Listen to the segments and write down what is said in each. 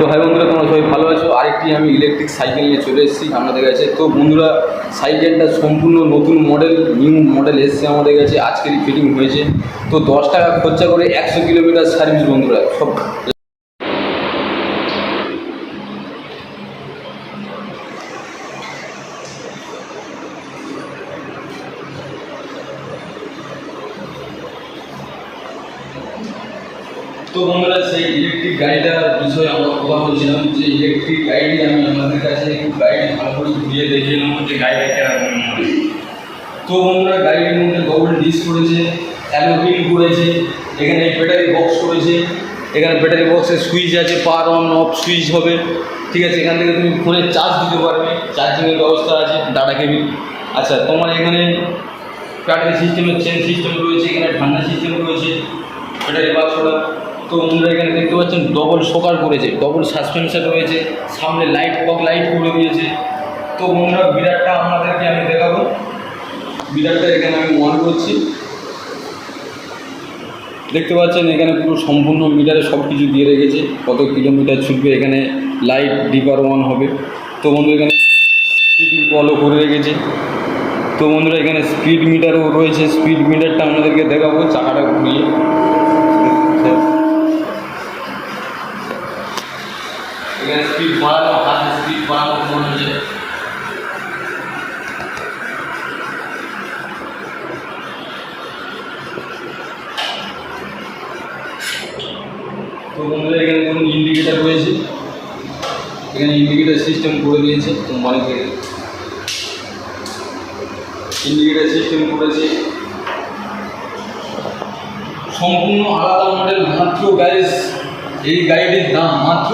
তো ভাই বন্ধুরা, তোমরা সবাই ভালো আছো? আরেকটি আমি ইলেকট্রিক সাইকেল নিয়ে চলে এসেছি আপনাদের কাছে। তো বন্ধুরা সাইকেলটা সম্পূর্ণ নতুন মডেল নিউ মডেল এসছে আমাদের কাছে। আজকেরই ফিটিং হয়েছে। তো দশ টাকা খরচা করে একশো কিলোমিটার সার্ভিস বন্ধুরা, সব তো বন্ধুরা সেই ইলেকট্রিক গাড়িটার বিষয়ে আমরা কথা বলছিলাম যে ইলেকট্রিক গাড়ি আমি আমাদের কাছে গাড়ি ভালো করে ঘুরিয়ে নেব যে গাড়িটা কেরকম তো বন্ধুরা গাড়ির মধ্যে ডবল ডিস্ক করেছে অ্যালোপিন করেছে, এখানে ব্যাটারি বক্স করেছে, এখানে ব্যাটারি বক্সের সুইচ আছে পার অন অফ সুইচ হবে, ঠিক আছে, এখান থেকে তুমি ফোনে চার্জ দিতে পারবে চার্জিংয়ের ব্যবস্থা আছে ডাটা কেবিল। আচ্ছা তোমার এখানে ব্যাটারি সিস্টেমের চেন সিস্টেম রয়েছে, এখানে ঠান্ডা সিস্টেম রয়েছে ব্যাটারি বাক্সটা তো বন্ধুরা এখানে দেখতে পাচ্ছেন ডবল শোকার করেছে ডবল সাসপেনশন রয়েছে, সামনে লাইট পক লাইট করে দিয়েছে। তো বন্ধুরা, বিরাটটা আপনাদেরকে আমি দেখাবো। বিরাটটা এখানে আমি অন করছি। দেখতে পাচ্ছেন এখানে পুরো সম্পূর্ণ মিটারে সব কিছু দিয়ে রেখেছে, কত কিলোমিটার ছুটবে এখানে লাইট ডিপার ওয়ান হবে। তো বন্ধু এখানে স্পিড করে রেখেছে। তো বন্ধুরা, এখানে স্পিড মিটারও রয়েছে স্পিড মিটারটা আপনাদেরকে দেখাবো, চাকাটা ঘুরিয়ে। এখানে স্পিড বাড়ানো হাতে স্পিড বাড়ানো মনে হচ্ছে এখানে ধরুন ইন্ডিকেটার রয়েছে? এখানে ইন্ডিকেটার সিস্টেম করে দিয়েছে কোম্পানি থেকে ইন্ডিকেটার সিস্টেম করেছে। সম্পূর্ণ আলাদা মডেল মাত্র গাইস এই গাড়িটির দাম, মাত্র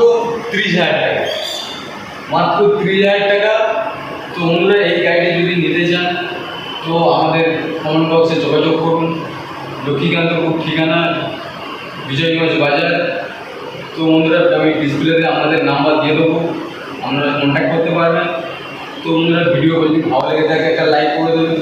ত্রিশ হাজার টাকা। মাত্র ত্রিশ হাজার টাকা তো বন্ধুরা এই গাড়িটি যদি নিতে চান, তো আমাদের কমেন্ট বক্সে যোগাযোগ করুন। লক্ষ্মীকান্তপুর ঠিকানা, বিজয়গঞ্জ বাজার। তো বন্ধুরা, আমি ডিসপ্লেতে আপনাদের নাম্বার দিয়ে দেবো। আপনারা কন্ট্যাক্ট করতে পারবেন। তো বন্ধুরা ভিডিও যদি ভালো লেগে থাকে, একটা লাইক করে দেবেন।